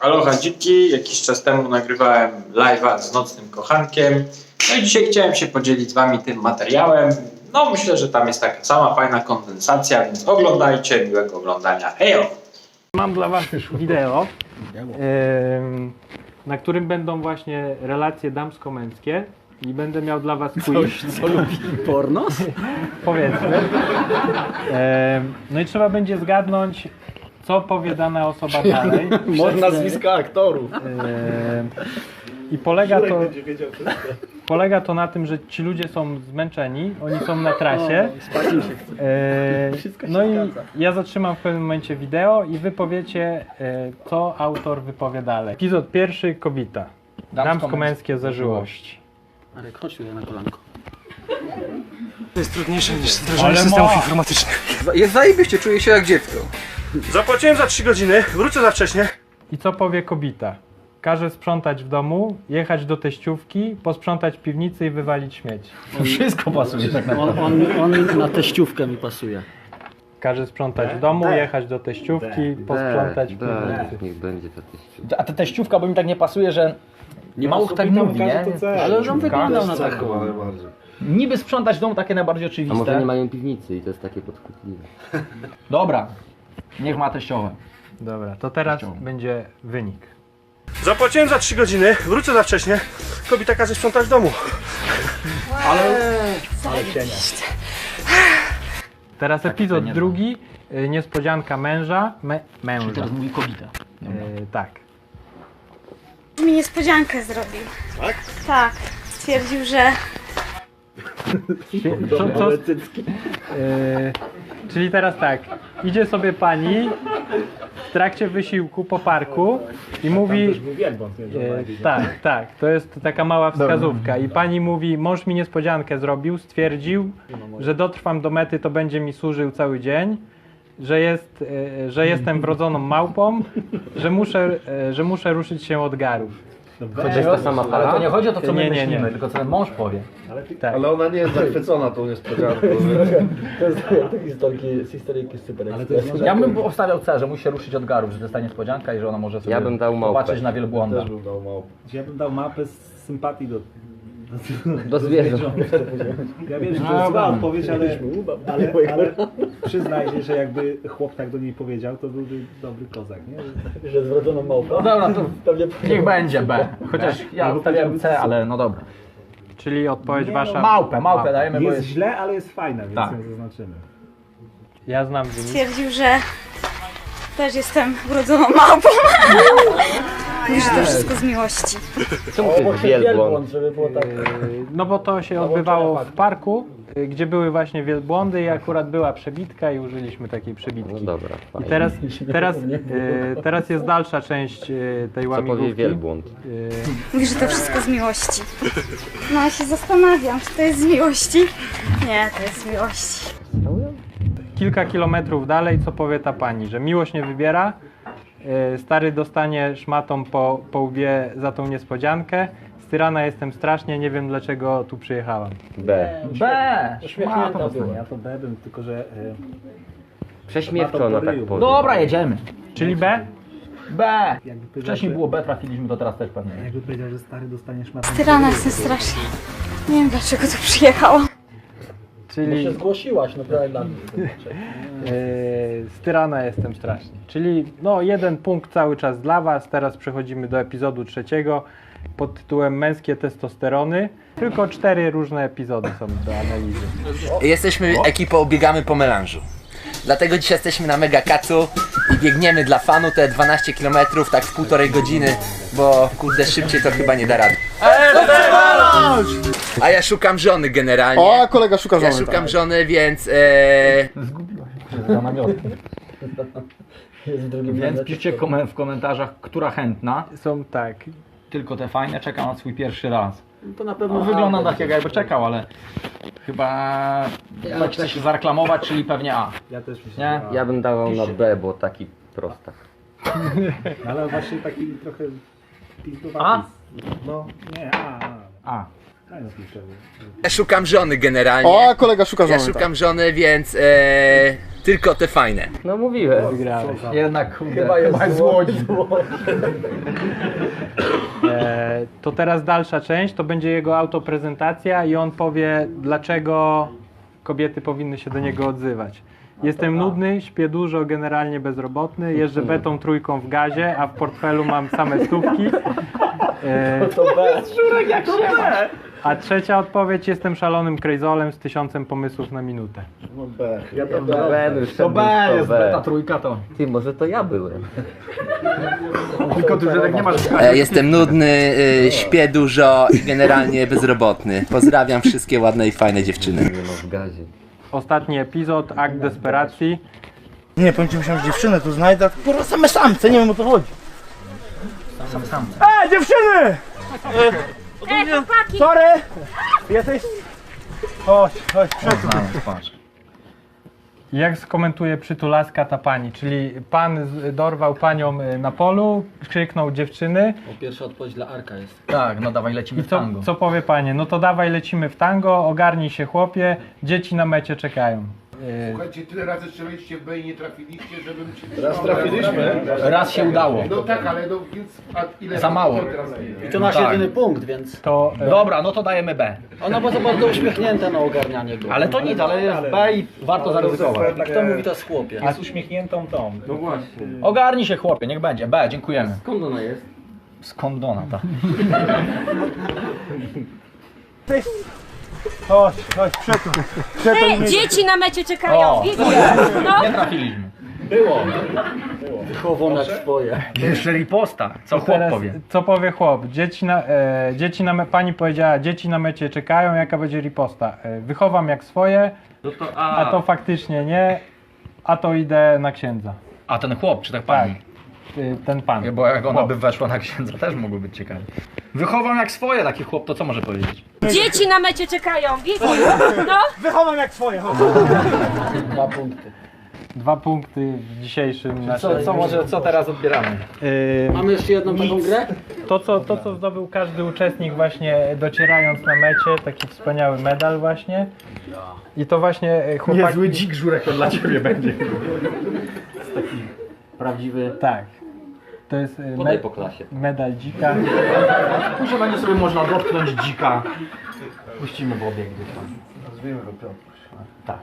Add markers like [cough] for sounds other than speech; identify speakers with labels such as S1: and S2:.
S1: Aloha dziki, jakiś czas temu nagrywałem live'a z nocnym kochankiem. No i dzisiaj chciałem się podzielić z wami tym materiałem. No myślę, że tam jest taka sama fajna kondensacja, więc oglądajcie, miłego oglądania. Hejo!
S2: Mam dla Was wideo, na którym będą właśnie relacje damsko-męskie i będę miał dla Was quiz,
S3: Co lubi pornos? [laughs]
S2: powiedzmy. No i trzeba będzie zgadnąć, co powie dana osoba [laughs] dalej.
S3: Może nazwiska aktorów.
S2: Em, I polega to, polega to na tym, że ci ludzie są zmęczeni, oni są na trasie. E,
S3: Wszystko się
S2: no i ja zatrzymam w pewnym momencie wideo i wy powiecie, e, co autor wypowie dalej. Epizod pierwszy, kobieta. Damsko-męskie zażyłości.
S3: Marek, chodź tutaj na kolanko.
S4: To jest trudniejsze niż wdrażanie systemów informatycznych.
S3: Jest zajebiście, czuję się jak dziecko.
S4: Zapłaciłem za 3 godziny, wrócę za wcześnie.
S2: I co powie kobieta? Każe sprzątać w domu, jechać do teściówki, posprzątać piwnicę i wywalić śmieci.
S5: Wszystko pasuje tak naprawdę.
S3: On, on, on na teściówkę mi pasuje.
S2: Każe sprzątać w domu, jechać do teściówki, posprzątać piwnicę.
S6: niech będzie to tyś.
S5: A ta teściówka, bo mi tak nie pasuje, że mało kto tak mówi, nie?
S3: Ale on wyglądał na taką.
S5: Niby sprzątać dom takie najbardziej
S6: A może
S5: oczywiste.
S6: nie mają piwnicy i to jest takie podchwytliwe.
S5: Dobra, niech ma teściowe.
S2: Dobra, to teraz będzie wynik.
S4: Zapłaciłem za 3 godziny, wrócę za wcześnie. Kobieta każe sprzątać w domu.
S2: Teraz epizod drugi, y, niespodzianka męża. Me, męża.
S5: Teraz mówi kobieta.
S2: E, tak.
S7: mi niespodziankę zrobił. Tak? Tak. Stwierdził, że
S2: Co, co, e, czyli teraz tak, idzie sobie pani w trakcie wysiłku po parku i mówi... E, tak, tak, to jest taka mała wskazówka. I pani mówi, mąż mi niespodziankę zrobił, stwierdził, że dotrwam do mety, to będzie mi służył cały dzień, że, jest, e, że jestem wrodzoną małpą, że muszę, e, że muszę ruszyć się od garów.
S6: To jest ta sama
S5: Ale to nie chodzi o to, co my
S2: Nie, nie, nie.
S5: myślimy, tylko co ten mąż powie.
S2: Tak.
S8: Ale ona nie jest zachwycona tą niespodzianką.
S5: Ja bym obstawiał C, że musi się ruszyć od garów, że to jest ta niespodzianka i że ona może sobie
S6: Ja bym dał małpę.
S5: popatrzeć na wielbłąda.
S8: Też bym dał małpę.
S9: Ja bym dał mapę z sympatii do...
S6: Do zwierząt.
S9: Ja wiem, że to jest zła odpowiedź, ale, ale, ale przyznaj się, że jakby chłop tak do niej powiedział, to byłby dobry kozak, nie?
S3: Że zwrodzono małpa.
S5: No dobra, to [laughs] niech będzie B. Chociaż ja obstawiałem C, ale no dobra.
S2: Czyli odpowiedź
S9: Nie, no,
S2: wasza...
S5: Małpę, małpę dajemy, bo
S9: Jest
S5: jest...
S9: źle, ale jest fajna, więc
S5: Tak.
S9: ją zaznaczymy.
S2: Ja znam wynik.
S7: stwierdził, że też jestem urodzoną małpą. [laughs] [laughs] Mówi, że to wszystko z miłości.
S6: Czemu to jest wielbłąd?
S3: żeby było tak.
S2: Yy, No bo to się odbywało w parku, yy, gdzie były właśnie wielbłądy i akurat była przebitka i użyliśmy takiej
S6: No
S2: przebitki.
S6: dobra,
S2: I
S6: fajnie.
S2: teraz, [laughs] teraz, yy, teraz jest dalsza część yy, tej
S6: Co
S2: łamigłówki.
S6: powie wielbłąd?
S7: Mówi, że to wszystko z miłości. No ja się zastanawiam, czy to jest z miłości. Nie, to jest z miłości.
S2: kilka kilometrów dalej, co powie ta pani, że miłość nie wybiera, stary dostanie szmatą po, po łbie za tą niespodziankę, styrana jestem strasznie, nie wiem dlaczego tu przyjechałam.
S6: B.
S5: B!
S3: Uśmiechnięta
S5: Szmata
S3: była.
S9: Ja to B bym, tylko że... E,
S6: Prześmiewczono tak powiem.
S5: Dobra, jedziemy.
S2: Czyli B?
S5: B!
S9: jakby powiedział,
S5: Wcześniej
S9: że-
S5: było B, trafiliśmy, to teraz też pewnie.
S9: Jakby powiedział, że stary dostaniesz matę.
S7: Tyrana jestem strasznie. Nie wiem, dlaczego tu przyjechałam.
S2: Czyli
S3: Się zgłosiłaś, no prawie dla mnie. [laughs]
S2: Styrana jestem strasznie. Czyli no jeden punkt cały czas dla Was. Teraz przechodzimy do epizodu trzeciego pod tytułem Męskie testosterony. Tylko cztery różne epizody są do analizy.
S10: Jesteśmy ekipą Biegamy po melanżu. Dlatego dzisiaj jesteśmy na Mega Kacu i biegniemy dla fanu te 12 km tak w półtorej godziny, bo kurde szybciej to chyba nie da rady. A ja szukam żony generalnie.
S8: O, a kolega szuka
S10: Ja
S8: żony.
S10: szukam żony, więc e,
S5: Za namiotki.
S3: Jest w drugim
S5: Więc piszcie komen- w komentarzach, która chętna.
S2: Są tak.
S5: Tylko te fajne czeka na swój pierwszy raz.
S3: To na pewno
S5: No, wygląda tak, jak jakby czekał, ale chyba tak chce się zareklamować, czyli pewnie A.
S9: Ja też myślę,
S5: Nie?
S9: A.
S6: Ja bym dawał na B, bo taki prostak. [laughs]
S9: Ale właśnie taki trochę pizdowaty.
S5: A?
S9: No, nie, A, A.
S5: A.
S10: Ja szukam żony generalnie.
S8: O, kolega szuka
S10: Ja
S8: żony. tak.
S10: szukam żony, więc e, tylko te fajne.
S6: No mówiłem.
S2: Wygrałeś.
S5: Jednak kurde,
S3: Chyba jest
S5: z Łodzi.
S2: E, to teraz dalsza część, to będzie jego autoprezentacja i on powie, dlaczego kobiety powinny się do niego odzywać. Jestem nudny, śpię dużo, generalnie bezrobotny, jeżdżę betą trójką w gazie, a w portfelu mam same stówki. E,
S3: To B.
S2: a trzecia odpowiedź, jestem szalonym krejzolem z tysiącem pomysłów na minutę.
S8: No B.
S3: Ja to B.
S6: B, już
S5: To B jest
S6: to
S5: beta trójka to.
S6: Ty, może to ja byłem.
S5: Tylko ty, że tak nie masz
S10: E, jestem nudny, e, śpię dużo i generalnie bezrobotny. Pozdrawiam wszystkie ładne i fajne dziewczyny.
S6: Nie no, w gazie.
S2: Ostatni epizod, akt desperacji.
S8: Nie, powiem ci, myślałem, że dziewczynę tu znajdę. Kurwa, same samce, nie wiem o co chodzi.
S4: E, dziewczyny!
S7: Ej, chłopaki!
S4: Sorry! Jesteś... Chodź, chodź,
S5: Patrz.
S2: Jak skomentuje przytulaska ta pani? Czyli pan z- dorwał panią y, na polu, krzyknął dziewczyny
S3: O, pierwsza odpowiedź dla Arka jest.
S5: Tak, no dawaj lecimy
S2: i
S5: w
S2: co,
S5: tango.
S2: co powie panie? No to dawaj lecimy w tango, ogarnij się chłopie, dzieci na mecie czekają. Y,
S11: Słuchajcie, tyle razy strzelaliście w B i nie trafiliście, żebym cię...
S8: Raz trafiliśmy.
S5: Raz się udało.
S11: No tak, ale no więc... A ile
S5: Za mało.
S11: teraz
S3: I to nasz
S5: Tak.
S3: jedyny punkt, więc...
S2: To y,
S5: Dobra, no to dajemy B.
S3: Ona była za bardzo uśmiechnięta na ogarnianie go.
S5: Ale to nic, ale jest B i warto zaryzykować.
S3: A kto mówi to jest chłopie?
S9: Jest uśmiechniętą tą.
S5: Ogarnij się chłopie, niech będzie. B, dziękujemy.
S6: Skąd ona jest?
S5: Skąd ona ta?
S4: Chodź, chodź, przetu.
S7: Ej, dzieci na mecie czekają!
S5: O.
S7: Wiecie? No,
S5: Nie trafiliśmy.
S3: Wychową jak swoje.
S5: Jeszcze riposta. Co chłop
S2: teraz,
S5: powie?
S2: co powie chłop? Dzieci na, e, dzieci na me, pani powiedziała, dzieci na mecie czekają, jaka będzie riposta? E, wychowam jak swoje,
S6: No to
S2: a to faktycznie nie, a to idę na księdza.
S5: A ten chłop, czy tak pani?
S2: Y, ten pan.
S5: Bo jak ona by weszła na księdza, też mogło być ciekawe. Wychowam jak swoje, taki chłop, to co może powiedzieć?
S7: dzieci na mecie czekają! Wiecie? No,
S4: Wychowam jak swoje, chodź.
S3: Dwa punkty.
S2: Dwa punkty w dzisiejszym
S5: Co,
S2: naszym...
S5: co, może, co teraz odbieramy?
S2: Y,
S3: Mamy jeszcze jedną taką grę?
S2: To co, to, co zdobył każdy uczestnik właśnie docierając na mecie, taki wspaniały medal właśnie. I to właśnie e, chłopaki...
S5: dzik żurek to dla ciebie będzie. [laughs]
S3: Prawdziwy.
S2: Tak. To jest
S6: Podaj
S2: me-
S6: po klasie.
S2: medal dzika.
S5: Później będzie sobie można dotknąć dzika. Puścimy w obieg gdzieś tam.
S8: Nazwijmy go Piotr.
S5: Tak.